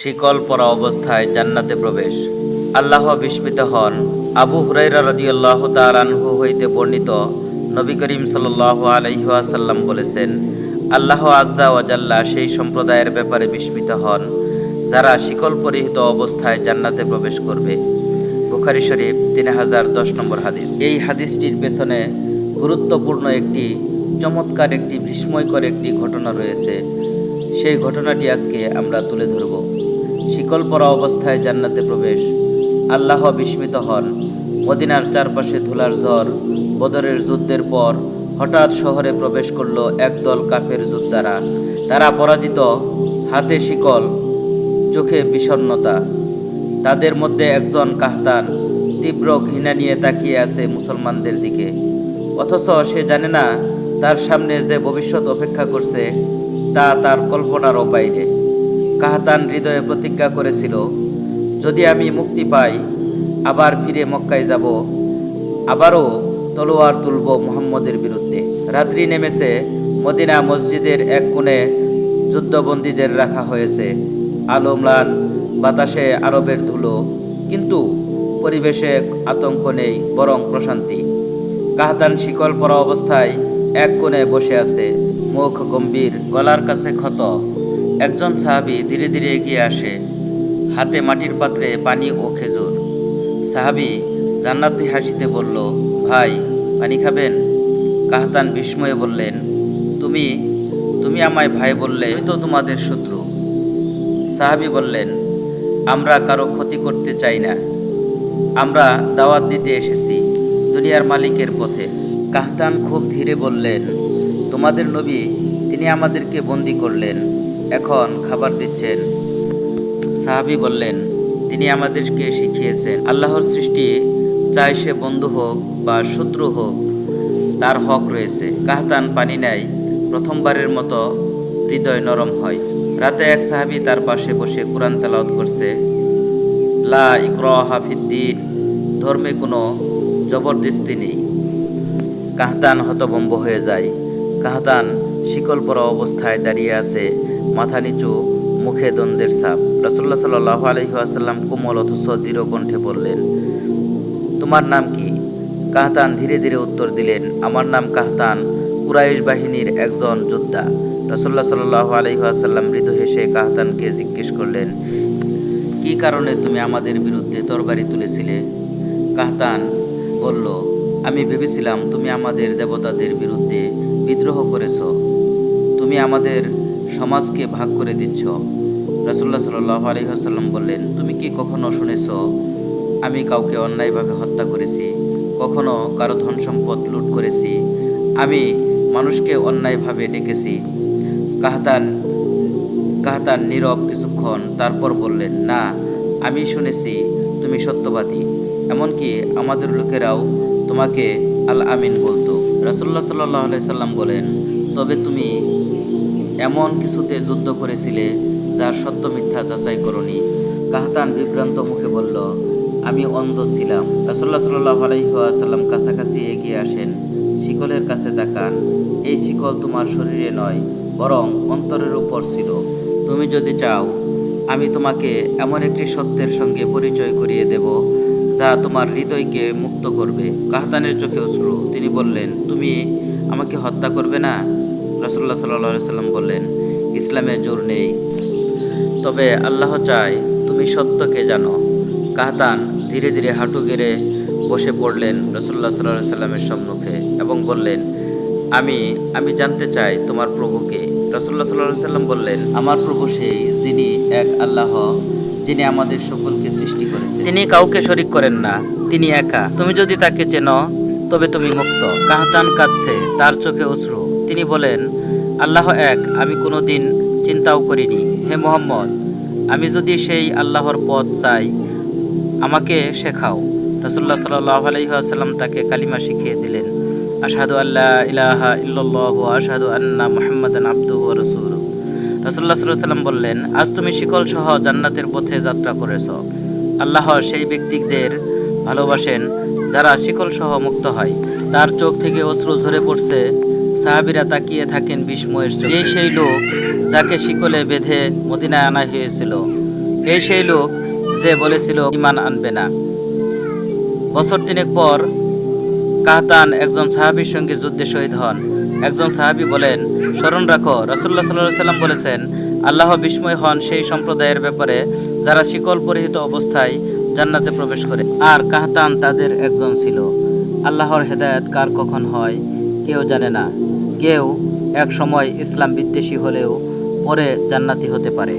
শিকল পরা অবস্থায় জান্নাতে প্রবেশ। আল্লাহ বিস্মিত হন। আবু হুরাইরা রদিয়াল্লাহ তালানহু হইতে বর্ণিত নবী করিম সাল্লাহ আলহিহাসাল্লাম বলেছেন, আল্লাহ আজ্জা ওয়াজাল্লা সেই সম্প্রদায়ের ব্যাপারে বিস্মিত হন, যারা শিকল পরিহিত অবস্থায় জান্নাতে প্রবেশ করবে। বুখারি শরীফ, তিন হাজার দশ নম্বর হাদিস। এই হাদিসটির পেছনে গুরুত্বপূর্ণ একটি, চমৎকার একটি, বিস্ময়কর একটি ঘটনা রয়েছে। সেই ঘটনাটি আজকে আমরা তুলে ধরব। শিকল পরা অবস্থায় জান্নাতে প্রবেশ। আল্লাহ বিস্মিত হন। মদিনার চারপাশে ধুলার ঝড়, বদরের যুদ্ধের পর হঠাৎ শহরে প্রবেশ করল একদল কাফের যোদ্ধারা। তারা পরাজিত, হাতে শিকল, চোখে বিষণ্ণতা। তাদের মধ্যে একজন কাহতান, তীব্র ঘৃণা নিয়ে তাকিয়ে আছে মুসলমানদের দিকে। অথচ সে জানে না তার সামনে যে ভবিষ্যৎ অপেক্ষা করছে, তা তার কল্পনারও বাইরে কাহতান হৃদয়ে প্রতিজ্ঞা করেছিল, যদি আমি মুক্তি পাই, আবার ফিরে মক্কায় যাব। আবারও তলোয়ার তুলব মুহাম্মদের বিরুদ্ধে। রাত্রি নেমেছে, মদিনা মসজিদের এক কোণে যুদ্ধবন্দীদের রাখা হয়েছে। আলো ম্লান, বাতাসে আরবের ধুলো, কিন্তু পরিবেশে আতঙ্ক নেই, বরং প্রশান্তি। কাহতান শিকল পরা অবস্থায় এক কোণে বসে আছে, মুখ গম্ভীর, গলার কাছে ক্ষত। একজন সাহাবি ধীরে ধীরে এগিয়ে আসে। হাতে মাটির পাত্রে পানি ও খেজুর। সাহাবি জান্নাতি হাসিতে বলল, ভাই, পানি খাবেন? কাহতান বিস্ময়ে বললেন, তুমি তুমি আমায় ভাই বললে আমি তো তোমাদের শত্রু। সাহাবি বললেন, আমরা কারও ক্ষতি করতে চাই না। আমরা দাওয়াত দিতে এসেছি দুনিয়ার মালিকের পথে। কাহতান খুব ধীরে বললেন, তোমাদের নবী, তিনি আমাদেরকে বন্দি করলেন। এখন খাবার দিচ্ছেন। সাহাবি বললেন, তিনি আমাদেরকে শিখিয়েছেন। আল্লাহর সৃষ্টি চাই সে বন্ধু হোক বা শত্রু হোক, তার হক রয়েছে। কাহতান পানি নেয়, প্রথমবারের মতো হৃদয় নরম হয়। রাতে এক সাহাবি তার পাশে বসে কোরআন তেলাওয়াত করছে। লা ইকর হাফিদ্দিন ধর্মে কোনো জবরদস্তি নেই। কাহতান হতভম্ব হয়ে যায়। কাহতান শিকল অবস্থায় দাঁড়িয়ে আছে। মাথা নিচু, মুখে দ্বন্দ্বের ছাপ। রসল্লা সাল্লাহ আলহিহাসাল্লাম কোমল অথচ দৃঢ় কণ্ঠে বললেন, তোমার নাম কি? কাহতান ধীরে ধীরে উত্তর দিলেন, আমার নাম কাহতান, কুরাইশ বাহিনীর একজন যোদ্ধা। রসল্লা সাল্লাহ আলহিহাসাল্লাম মৃদু হেসে কাহতানকে জিজ্ঞেস করলেন, কি কারণে তুমি আমাদের বিরুদ্ধে তরবারি তুলেছিলে? কাহতান বলল, আমি ভেবেছিলাম তুমি আমাদের দেবতাদের বিরুদ্ধে বিদ্রোহ করেছ। তুমি আমাদের সমাজকে ভাগ করে দিচ্ছ। রাসুল্লাহ সাল্লাহ আলহিহাসাল্লাম বললেন, তুমি কি কখনো শুনেছ, আমি কাউকে অন্যায়ভাবে হত্যা করেছি? কখনো কারও ধন সম্পদ লুট করেছি? আমি মানুষকে অন্যায়ভাবে ডেকেছি। কাহতান কাহতান নীরব কিছুক্ষণ, তারপর বললেন, না, আমি শুনেছি, তুমি সত্যবাদী। এমনকি আমাদের লোকেরাও তোমাকে আল আমিন বলতো রাসুল্লাহ সাল্লাহ সাল্লাম বলেন, তবে তুমি এমন কিছুতে যুদ্ধ করেছিলে যার সত্য মিথ্যা যাচাই করনি। কাহতান বিভ্রান্ত মুখে বলল, আমি অন্ধ ছিলাম। রাসুল্লাহ সাল্লাহ আলাইসাল্লাম কাছাকাছি এগিয়ে আসেন। শিকলের কাছে তাকান। এই শিকল তোমার শরীরে নয়, বরং অন্তরের উপর ছিল। তুমি যদি চাও, আমি তোমাকে এমন একটি সত্যের সঙ্গে পরিচয় করিয়ে দেব, যা তোমার হৃদয়কে মুক্ত করবে। কাহতানের চোখে অশ্রু। তিনি বললেন, তুমি আমাকে হত্যা করবে না? রসল্লা সাল্লাহ সাল্লাম বললেন, ইসলামে জোর নেই। তবে আল্লাহ চায় তুমি সত্যকে জানো। কাহতান ধীরে ধীরে হাঁটু গেড়ে বসে পড়লেন রসল্লা সাল্লাহ সাল্লামের সম্মুখে এবং বললেন, আমি আমি জানতে চাই তোমার প্রভুকে রসল্লা সাল্লাহ সাল্লাম বললেন, আমার প্রভু সেই যিনি এক আল্লাহ, যিনি আমাদের সকলকে সৃষ্টি করেছেন। তিনি কাউকে শরিক করেন না, তিনি একা। তুমি যদি তাকে চেনো, তবে তুমি মুক্ত। কাহতান কাঁদছে, তার চোখে অশ্রু। তিনি বলেন, আল্লাহ এক, আমি কোনো দিন চিন্তাও করিনি। হে মোহাম্মদ, আমি যদি সেই আল্লাহর পথ চাই, আমাকে শেখাও। রসুল্লাহ সাল্লাহ আলহিহাসাল্লাম তাকে কালিমা শিখিয়ে দিলেন। আশহাদু আল্লাহ ইলাহা ইল্লাল্লাহ আশহাদু আন্না মুহাম্মাদান আবদুহু ওয়া রাসূলুহু। রাসূলুল্লাহ সাল্লাম বললেন, আজ তুমি শিকল সহ জান্নাতের পথে যাত্রা করেছ। আল্লাহ সেই ব্যক্তিদের ভালোবাসেন যারা শিকল সহ মুক্ত হয়। তার চোখ থেকে অশ্রু ঝরে পড়ছে। সাহাবিরা তাকিয়ে থাকেন বিস্ময়ের চোখে। এই সেই লোক যাকে শিকলে বেঁধে মদিনায় আনা হয়েছিল। এই সেই লোক যে বলেছিল, ইমান আনবে না। বছর তিনেক পর কাহতান একজন সাহাবীর সঙ্গে যুদ্ধে শহীদ হন। একজন সাহাবী বলেন, স্মরণ রাখো রাসুল্লাহ সাল্লাহ সাল্লাম বলেছেন, আল্লাহ বিস্ময় হন সেই সম্প্রদায়ের ব্যাপারে যারা শিকল পরিহিত অবস্থায় জান্নাতে প্রবেশ করে। আর কাহতান তাদের একজন ছিল। আল্লাহর হেদায়েত কার কখন হয়? কেউ জানে না। কেউ এক সময় ইসলাম বিদ্বেষী হলেও পরে জান্নাতি হতে পারে।